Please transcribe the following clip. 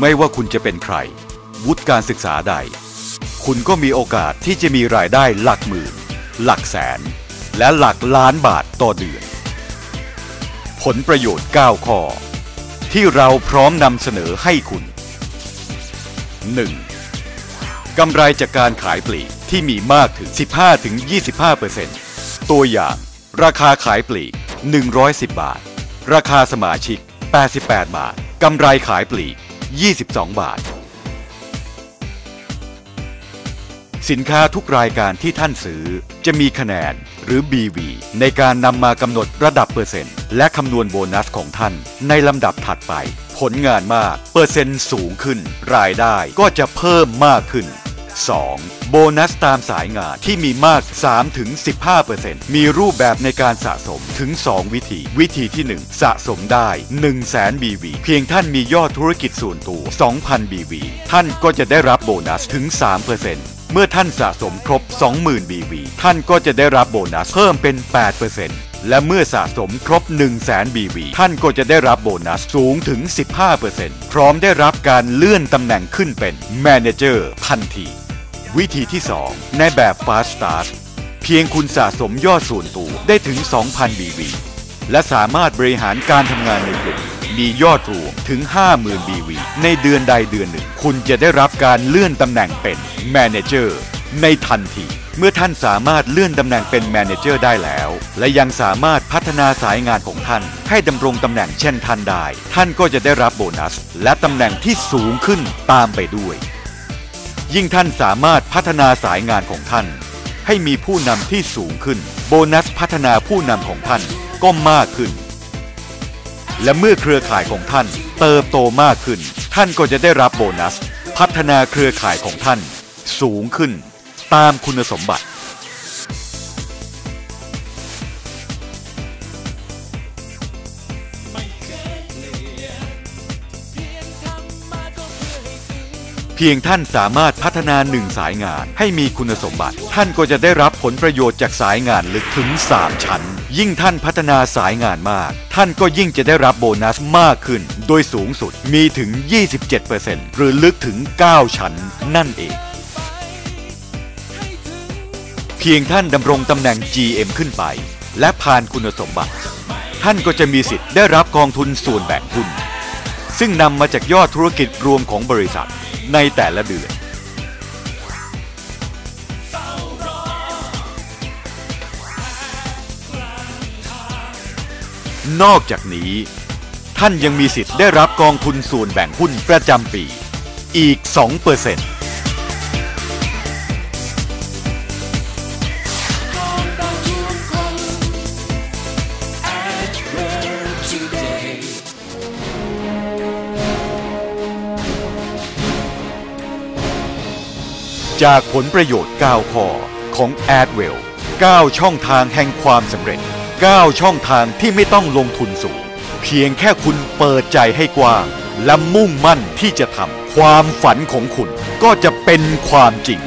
ไม่ว่าคุณจะเป็นใคร วุฒิการศึกษาใด คุณก็มีโอกาสที่จะมีรายได้หลักหมื่น หลักแสน และหลักล้านบาทต่อเดือน ผลประโยชน์ 9 ข้อ ที่เราพร้อมนำเสนอให้คุณ 1. กำไรจากการขายปลีกที่มีมากถึง 15-25%ตัวอย่าง ราคาขายปลีก 110 บาท ราคาสมาชิก 88 บาท กำไรขายปลีก 22 บาท สินค้าทุกรายการที่ท่านซื้อ จะมีคะแนนหรือ BV ในการนำมากำหนดระดับเปอร์เซ็นต์ และคำนวณโบนัสของท่าน ในลำดับถัดไป ผลงานมาก เปอร์เซ็นต์สูงขึ้น รายได้ก็จะเพิ่มมากขึ้น 2. โบนัสตามสายงานที่มีมาก 3-15%มีรูปแบบในการสะสมถึง 2 วิธี วิธีที่ 1 สะสมได้ 1 0 0 0 0แสน BV เพียงท่านมียอดธุรกิจส่วนตัว 2,000 BV ท่านก็จะได้รับโบนัสถึง 3%เมื่อท่านสะสมครบ 20,000 BV ท่านก็จะได้รับโบนัสเพิ่มเป็น 8%และเมื่อสะสมครบ 1 0 0 0 0แสน BV ท่านก็จะได้รับโบนัสสูงถึง 15%พร้อมได้รับการเลื่อนตำแหน่งขึ้นเป็น Manager ทันที วิธีที่ 2 ในแบบ Fast Start เพียงคุณสะสมยอดส่วนตัวได้ถึง 2,000 BV และสามารถบริหารการทำงานในกลุ่มมียอดรวมถึง 50,000 BV ในเดือนใดเดือนหนึ่ง คุณจะได้รับการเลื่อนตำแหน่งเป็น Manager ในทันที เมื่อท่านสามารถเลื่อนตำแหน่งเป็น Manager ได้แล้ว และยังสามารถพัฒนาสายงานของท่าน ให้ดำรงตำแหน่งเช่นท่านได้ ท่านก็จะได้รับโบนัส และตำแหน่งที่สูงขึ้นตามไปด้วย ยิ่งท่านสามารถพัฒนาสายงานของท่าน ให้มีผู้นำที่สูงขึ้น โบนัสพัฒนาผู้นำของท่านก็มากขึ้น และเมื่อเครือข่ายของท่านเติบโตมากขึ้น ท่านก็จะได้รับโบนัส พัฒนาเครือข่ายของท่าน สูงขึ้น ตามคุณสมบัติ เพียงท่านสามารถพัฒนาหนึ่งสายงานให้มีคุณสมบัติ ท่านก็จะได้รับผลประโยชน์จากสายงานลึกถึง 3 ชั้น ยิ่งท่านพัฒนาสายงานมาก ท่านก็ยิ่งจะได้รับโบนัสมากขึ้น โดยสูงสุดมีถึง 27%หรือลึกถึง 9 ชั้น นั่นเอง เพียงท่านดำรงตำแหน่ง GM ขึ้นไป และผ่านคุณสมบัติ ท่านก็จะมีสิทธิ์ได้รับกองทุนส่วนแบ่งหุ้นซึ่งนำมาจากยอดธุรกิจรวมของบริษัท ในแต่ละเดือน นอกจากนี้ ท่านยังมีสิทธิ์ได้รับกองทุนส่วนแบ่งหุ้นประจำปี อีก 2% จากผลประโยชน์ก้าวคอของ Adwell 9 ช่องทางแห่งความสำเร็จ 9 ช่องทางที่ไม่ต้องลงทุนสูง เพียงแค่คุณเปิดใจให้กว้าง และมุ่งมั่นที่จะทำความฝันของคุณก็จะเป็นความจริง